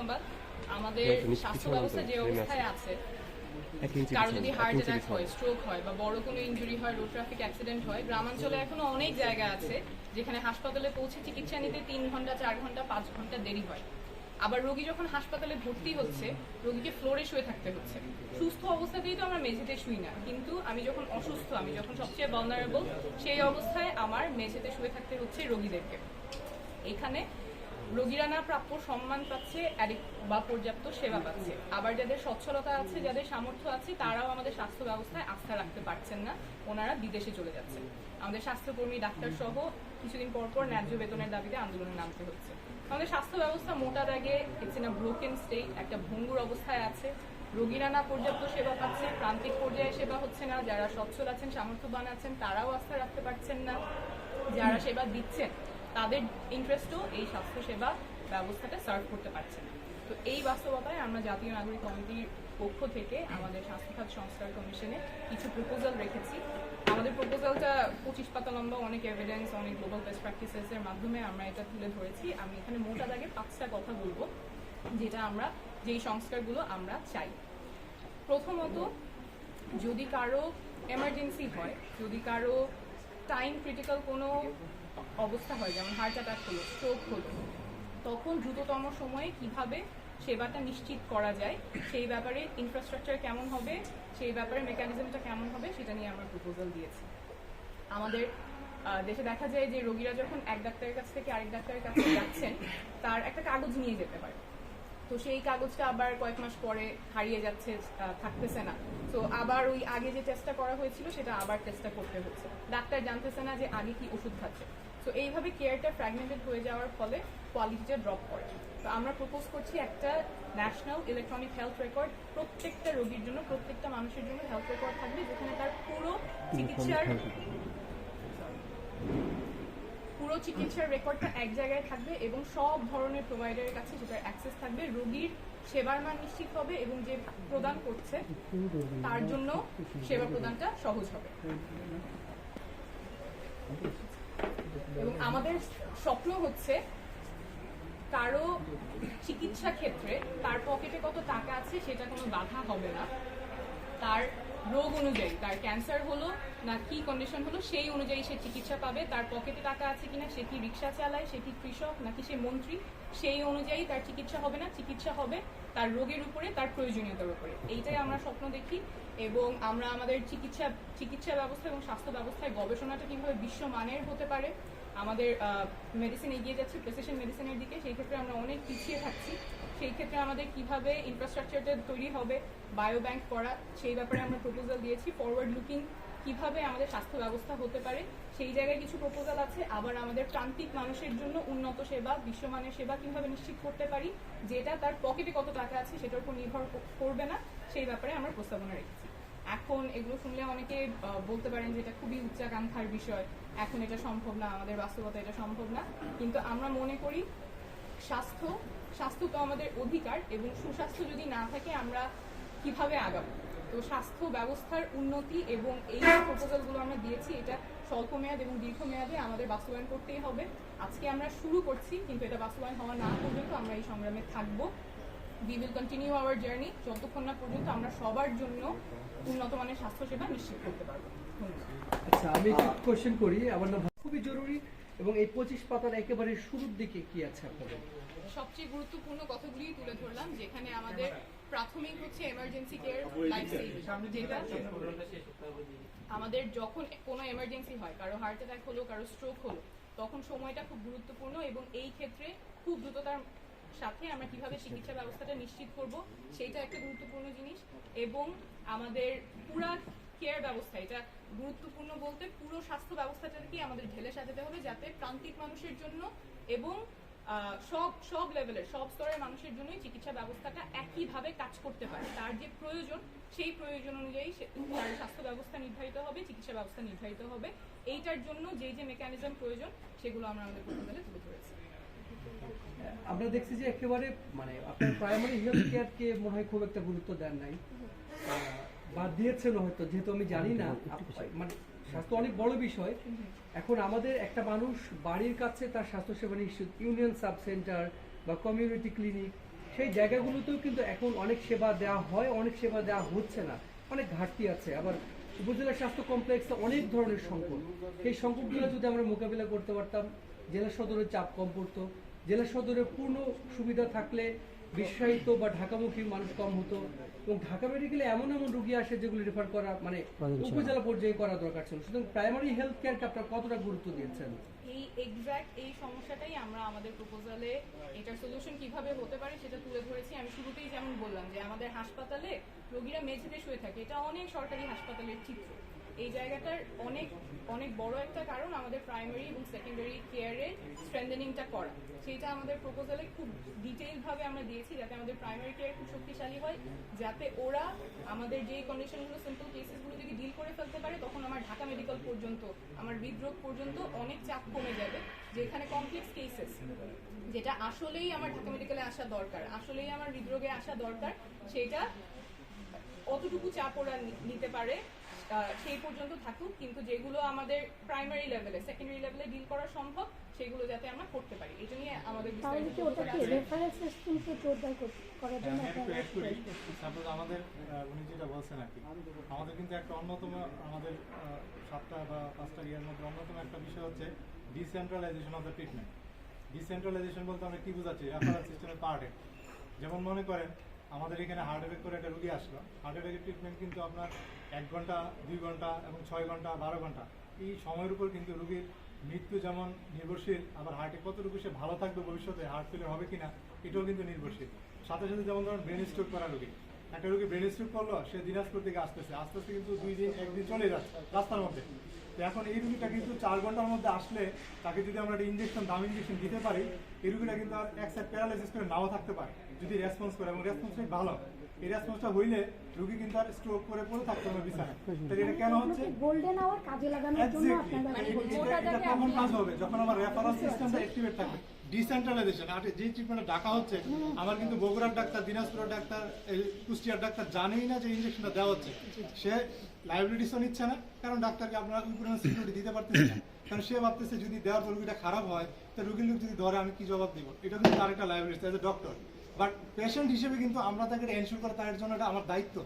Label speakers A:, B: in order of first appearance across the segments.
A: ধন্যবাদ আমাদের স্বাস্থ্য ব্যবস্থা যে অবস্থায় আছে।
B: কারও
A: যদি হার্ট অ্যাটাক হয় স্ট্রোক হয় বা বড় কোনো ইনজুরি হয় রোড ট্রাফিক অ্যাক্সিডেন্ট হয় গ্রামাঞ্চলে এখনও অনেক জায়গা আছে যেখানে হাসপাতালে পৌঁছে চিকিৎসা নিতে তিন ঘণ্টা চার ঘণ্টা পাঁচ ঘণ্টা দেরি হয়। আবার রোগী যখন হাসপাতালে ভর্তি হচ্ছে রোগীকে ফ্লোরে শুয়ে থাকতে হচ্ছে। সুস্থ অবস্থাতেই তো আমরা মেঝেতে শুই না কিন্তু আমি যখন অসুস্থ আমি যখন সবচেয়ে vulnerable সেই অবস্থায় আমার মেঝেতে শুয়ে থাকতে হচ্ছে রোগীদেরকে। এখানে রোগীরা না প্রাপ্য সম্মান পাচ্ছে বা পর্যাপ্ত সেবা পাচ্ছে। আবার যাদের সচ্ছলতা আছে, যাদের সামর্থ্য আছে, তারাও আমাদের স্বাস্থ্য ব্যবস্থায় আস্থা রাখতে পারছেন না। ওনারা বিদেশে চলে যাচ্ছেন। আমাদের স্বাস্থ্যকর্মী, ডাক্তার সহ কিছুদিন পর পর ন্যায্য বেতনের দাবিতে আন্দোলনে নামতে হচ্ছে। আমাদের স্বাস্থ্য ব্যবস্থা মোটা দাগে ইটস ইন ব্রোকেন স্টেট একটা ভঙ্গুর অবস্থায় আছে। রোগীরা না পর্যাপ্ত সেবা পাচ্ছে, প্রান্তিক পর্যায়ে সেবা হচ্ছে না। যারা সচ্ছল আছেন, সামর্থ্যবান আছেন, তারাও আস্থা রাখতে পারছেন না। যারা সেবা দিচ্ছেন তাদের ইন্টারেস্টও এই স্বাস্থ্যসেবা ব্যবস্থাটা সার্ভ করতে পারছে না। তো এই বাস্তবতায় আমরা জাতীয় নাগরিক কমিটির পক্ষ থেকে আমাদের স্বাস্থ্য খাত সংস্কার কমিশনে কিছু প্রপোজাল রেখেছি। আমাদের প্রপোজালটা পঁচিশ পাতা লম্বা, অনেক এভিডেন্স অনেক গ্লোবাল বেস্ট প্র্যাকটিসেসের মাধ্যমে আমরা এটা তুলে ধরেছি। আমি এখানে মোটা দাগে পাঁচটা কথা বলব, যেটা আমরা, যেই সংস্কারগুলো আমরা চাই। প্রথমত, যদি কারও এমার্জেন্সি হয়, যদি কারও টাইম ক্রিটিক্যাল কোনো অবস্থা হয়, যেমন হার্ট অ্যাটাক হলো স্ট্রোক হলো। তখন দ্রুততম সময়ে কীভাবে সেবাটা নিশ্চিত করা যায়, সেই ব্যাপারে ইনফ্রাস্ট্রাকচার কেমন হবে, সেই ব্যাপারে মেকানিজমটা কেমন হবে, সেটা নিয়ে আমরা প্রপোজাল দিয়েছি। আমাদের দেশে দেখা যায় যে রোগীরা যখন এক ডাক্তারের কাছ থেকে আরেক ডাক্তারের কাছে যাচ্ছেন, তার একটা কাগজ নিয়ে যেতে পারে। তো সেই কাগজটা আবার কয়েক মাস পরে হারিয়ে যাচ্ছে থাকতেছে না। তো আবার ওই আগে যে টেস্টটা করা হয়েছিল, সেটা আবার টেস্টটা করতে হচ্ছে। ডাক্তার জানতেছে না যে আগে কি ওষুধ খাচ্ছে। তো এইভাবে কেয়ারটা ফ্র্যাগমেন্টেড হয়ে যাওয়ার ফলে কোয়ালিটিটা ড্রপ করে। তো আমরা প্রপোজ করছি একটা ন্যাশনাল ইলেকট্রনিক হেলথ রেকর্ড প্রত্যেকটা রোগীর জন্য প্রত্যেকটা মানুষের জন্য হেলথ রেকর্ড থাকবে যেখানে তার পুরো চিকিৎসার পুরো চিকিৎসার রেকর্ডটা এক জায়গায় থাকবে এবং সব ধরনের প্রোভাইডারের কাছে সেটার অ্যাক্সেস থাকবে রোগীর সেবার মান নিশ্চিত হবে এবং যে প্রদান করছে তার জন্য সেবা প্রদানটা সহজ হবে। এবং আমাদের স্বপ্ন হচ্ছে কারও চিকিৎসা ক্ষেত্রে তার পকেটে কত টাকা আছে সেটা কোনো বাধা হবে না। তার রোগ অনুযায়ী, তার ক্যান্সার হলো না কি কন্ডিশন হলো সেই অনুযায়ী সে চিকিৎসা পাবে, তার পকেটে টাকা আছে কিনা সে কি রিক্সা চালায়, সে কি কৃষক নাকি সে মন্ত্রী, সেই অনুযায়ী তার চিকিৎসা হবে না, চিকিৎসা হবে তার রোগের উপরে, তার প্রয়োজনীয়তার উপরে। এইটাই আমরা স্বপ্ন দেখি এবং আমরা আমাদের চিকিৎসা চিকিৎসা ব্যবস্থা এবং স্বাস্থ্য ব্যবস্থায় গবেষণাটা কীভাবে বিশ্বমানের হতে পারে আমাদের মেডিসিন এগিয়ে যাচ্ছে প্রেসিশন মেডিসিনের দিকে, সেই ক্ষেত্রে আমরা অনেক পিছিয়ে থাকছি। সেই ক্ষেত্রে আমাদের কীভাবে ইনফ্রাস্ট্রাকচারটা তৈরি হবে বায়ো ব্যাংক করা, সেই ব্যাপারে আমরা প্রপোজাল দিয়েছি। ফরওয়ার্ড লুকিং কীভাবে আমাদের স্বাস্থ্য ব্যবস্থা হতে পারে, সেই জায়গায় কিছু প্রপোজাল আছে। আবার আমাদের প্রান্তিক মানুষের জন্য উন্নত সেবা, বিশ্বমানের সেবা কীভাবে নিশ্চিত করতে পারি, যেটা তার পকেটে কত টাকা আছে, সেটার উপর নির্ভর করবে না, সেই ব্যাপারে আমরা প্রস্তাবনা রেখেছি। এখন এগুলো শুনলে অনেকে বলতে পারেন যে এটা খুবই উচ্চাকাঙ্ক্ষার বিষয়। এখন এটা সম্ভব না, আমাদের বাস্তবতা এটা সম্ভব না। কিন্তু আমরা মনে করি স্বাস্থ্য স্বাস্থ্য তো আমাদের অধিকার এবং সুস্বাস্থ্য যদি না থাকে, আমরা কীভাবে আগাবো? তো স্বাস্থ্য ব্যবস্থার উন্নতি এবং এই প্রপোজালগুলো আমরা দিয়েছি, এটা স্বল্প মেয়াদ এবং দীর্ঘমেয়াদে আমাদের বাস্তবায়ন করতেই হবে। আজকে আমরা শুরু করছি, কিন্তু এটা বাস্তবায়ন হওয়া না পর্যন্ত আমরা এই সংগ্রামে থাকব। We will continue our journey যতক্ষণ না পর্যন্ত আমরা সবার জন্য উন্নত মানের স্বাস্থ্যসেবা নিশ্চিত করতে পারব।
C: আচ্ছা আমি একটু কোশ্চেন করি, আমার নাম খুবই জরুরি, এবং এই পঁচিশ পাতার একেবারে শুরুর দিকে কি আছে আপনাদের?
A: সবচেয়ে গুরুত্বপূর্ণ কথাগুলি তুলে ধরলাম, যেখানে আমাদের প্রাথমিক হচ্ছে এমার্জেন্সি কেয়ার লাইফ যেটা আমাদের যখন কোনো এমার্জেন্সি হয়, কারও হার্ট অ্যাটাক হলো, কারও স্ট্রোক হলো, তখন সময়টা খুব গুরুত্বপূর্ণ, এবং এই ক্ষেত্রে খুব দ্রুততার সাথে আমরা কীভাবে চিকিৎসা ব্যবস্থাটা নিশ্চিত করব, সেইটা একটা গুরুত্বপূর্ণ জিনিস, এবং আমাদের পুরা কেয়ার ব্যবস্থা, এটা গুরুত্বপূর্ণ বলতে পুরো স্বাস্থ্য ব্যবস্থাটাকে আমাদের ঢেলে সাজাতে হবে যাতে প্রান্তিক মানুষের জন্য এবং সব সব লেভেলের সব স্তরের মানুষের জন্যই চিকিৎসা ব্যবস্থাটা একইভাবে কাজ করতে পারে। তার যে প্রয়োজন, সেই প্রয়োজন অনুযায়ী তার স্বাস্থ্য ব্যবস্থা নির্ধারিত হবে, চিকিৎসা ব্যবস্থা নির্ধারিত হবে। এইটার জন্য যে যে মেকানিজম প্রয়োজন, সেগুলো আমরা আমাদের প্রপোজালে তুলে ধরেছি।
C: আমরা দেখছি যে একেবারে মানে আপনার প্রাইমারি হেলথ কেয়ারকে মনে হয় খুব একটা গুরুত্ব দেন নাই। বা দিয়েছেন হয়তো যেহেতু আমি জানি না। মানে স্বাস্থ্য অনেক বড় বিষয়। এখন আমাদের একটা মানুষ বাড়ির কাছে তার স্বাস্থ্যসেবা নিশ্চিত ইউনিয়ন সাব সেন্টার বা কমিউনিটি ক্লিনিক সেই জায়গাগুলোতেও কিন্তু এখন অনেক সেবা দেওয়া হয় অনেক সেবা দেওয়া হচ্ছে না। অনেক ঘাটতি আছে। আবার উপজেলা স্বাস্থ্য কমপ্লেক্সে অনেক ধরনের সংকট। সেই সংকটগুলো যদি আমরা মোকাবিলা করতে পারতাম জেলা সদরের চাপ কম পড়তো। জেলা সদরের পূর্ণ সুবিধা থাকলে বিশ্বায়িত বা ঢাকামুখী মানুষ কম হতো। এবং ঢাকা মেডিকেলে এমন এমন রুগী আসে যেগুলো রেফার করা মানে উপজেলা পর্যায়ে করা দরকার ছিল। সুতরাং প্রাইমারি হেলথ কেয়ারকে আপনারা কতটা গুরুত্ব দিয়েছেন?
A: এই এক্স্যাক্ট এই সমস্যাটাই আমরা আমাদের প্রপোজালে এটার সলিউশন কীভাবে হতে পারে সেটা তুলে ধরেছি। আমি শুরুতেই যেমন বললাম যে আমাদের হাসপাতালে রোগীরা মেঝেতে শুয়ে থাকে। এটা অনেক সরকারি হাসপাতালের চিত্র। এই জায়গাটার অনেক অনেক বড় একটা কারণ আমাদের প্রাইমারি এবং সেকেন্ডারি কেয়ারে স্ট্রেন্থেনিংটা করা। সেটা আমাদের প্রপোজালে খুব ডিটেইল ভাবে আমরা দিয়েছি যাতে আমাদের প্রাইমারি কেয়ার খুব শক্তিশালী হয়, যাতে ওরা আমাদের যে কন্ডিশনগুলো সিম্পল কেসেসগুলো যদি ডিল করে ফেলতে পারে, তখন আমার ঢাকা মেডিকেল পর্যন্ত, আমার হৃদরোগ পর্যন্ত অনেক চাপ কমে যাবে, যেখানে কমপ্লেক্স কেসেস যেটা আসলেই আমার ঢাকা মেডিকেলে আসা দরকার, আসলেই আমার হৃদরোগে আসা দরকার সেটা অতটুকু চাপ ওরা নিতে পারে। সেই পর্যন্ত থাকুক কিন্তু যেগুলো আমাদের প্রাইমারি লেভেলে সেকেন্ডারি লেভেলে ডিল করা সম্ভব সেগুলো যাতে আমরা করতে পারি। এই জন্যই আমাদের
B: তাহলে কি ওটাকে রেফারেন্স সিস্টেমকে জোরদার করার জন্য
D: আমি একটু
B: আপনারা
D: অ্যাড করি সাপোজ আমাদের উনি যেটা বলছেন আর কি আমাদের কিন্তু একটা অন্যতম আমাদের আহ, সাতটা বা পাঁচটা ইয়ার মধ্যে অন্যতম একটা বিষয় হচ্ছে decentralisation of the treatment decentralisation বলতে আমরা কি বোঝাচ্ছি? রেফারেল সিস্টেমের পার্টে যেমন মনে করেন আমাদের এখানে হার্ট অ্যাটাক করে একটা রুগী আসলো। হার্ট অ্যাটাকের ট্রিটমেন্ট কিন্তু আপনার এক ঘণ্টা, দুই ঘণ্টা এবং ছয় ঘণ্টা, বারো ঘণ্টা। এই সময়ের উপর কিন্তু রুগীর মৃত্যু যেমন নির্ভরশীল, আবার হার্টে কতটুকু সে ভালো থাকবে ভবিষ্যতে হার্ট ফেলিয়ার হবে কিনা, এটাও কিন্তু নির্ভরশীল। সাথে সাথে যেমন ধরুন ব্রেন স্ট্রোক করা রুগী। একটা রুগী ব্রেন স্ট্রোক করল, সে দিনাজপুর থেকে আসতেছে। আস্তে আস্তে কিন্তু দুই দিন, একদিন চলে যাচ্ছে, রাস্তার মধ্যে। এখন এই রুগীটা কিন্তু চার ঘণ্টার মধ্যে আসলে তাকে যদি আমরা একটা ইঞ্জেকশন দাম ইঞ্জেকশন দিতে পারি, এই রুগীটা কিন্তু আর এক সাইড প্যারালাইসিস করে নাও থাকতে পারে, যদি রেসপন্স করে এবং রেসপন্স ভালো এই রেসপন্সটা হইলে রুগী কিন্তু আর স্ট্রোক করে পড়ে থাকতে হবে বিছানায়। তাহলে এটা কেন হচ্ছে?
B: গোল্ডেন আওয়ার কাজে লাগানোর জন্য. আপনারা
D: মানে এটা- কাজ হবে। যখন আমার রেফারেল সিস্টেমটা অ্যাক্টিভেট থাকবে ডিসেন্ট্রালাইজেশন আর যে ট্রিটমেন্ট ডাকা হচ্ছে আমার কিন্তু বগুড়ার ডাক্তার দিনাজপুরের ডাক্তার কুষ্টিয়ার ডাক্তার জানেই না যে ইনজেকশনটা দেওয়া হচ্ছে। সে লাইবিলিটিসও নিচ্ছে না কারণ ডাক্তারকে আপনারা ওই পরিমাণ সিকিউরিটি দিতে পারতেছে না। কারণ সে ভাবতেছে যদি দেওয়ার পর রুগীটা খারাপ হয় তো রুগীর লোক যদি ধরে আমি কি জবাব দিব? এটা কিন্তু তার একটা liability as a doctor but patient হিসেবে কিন্তু আমরা তাকে এনশিওর করা তার জন্য এটা আমার দায়িত্ব।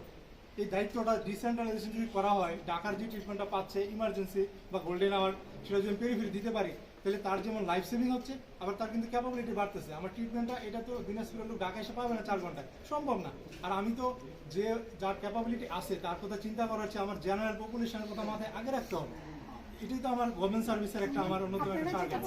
D: এই দায়িত্বটা ডিসেন্ট্রালাইজেশন যদি করা হয় ঢাকার যে ট্রিটমেন্টটা পাচ্ছে ইমার্জেন্সি বা গোল্ডেন আওয়ার সেটা যদি পেরিফেরি দিতে পারি তাহলে তার যেমন লাইফ সেভিং হচ্ছে আবার তার কিন্তু ক্যাপাবিলিটি বাড়তেছে। আমার ট্রিটমেন্টটা এটা তো দিনাজপুরের লোক ঢাকা এসে পাবে না চার ঘন্টায়। সম্ভব না। আর আমি তো যে যার ক্যাপাবিলিটি আছে তার কথা চিন্তা করা হচ্ছে আমার জেনারেল পপুলেশনের কথা মাথায় আগে রাখতে হবে। এটাই তো আমার গভর্নমেন্ট সার্ভিসের একটা আমার অন্যতম একটা টার্গেট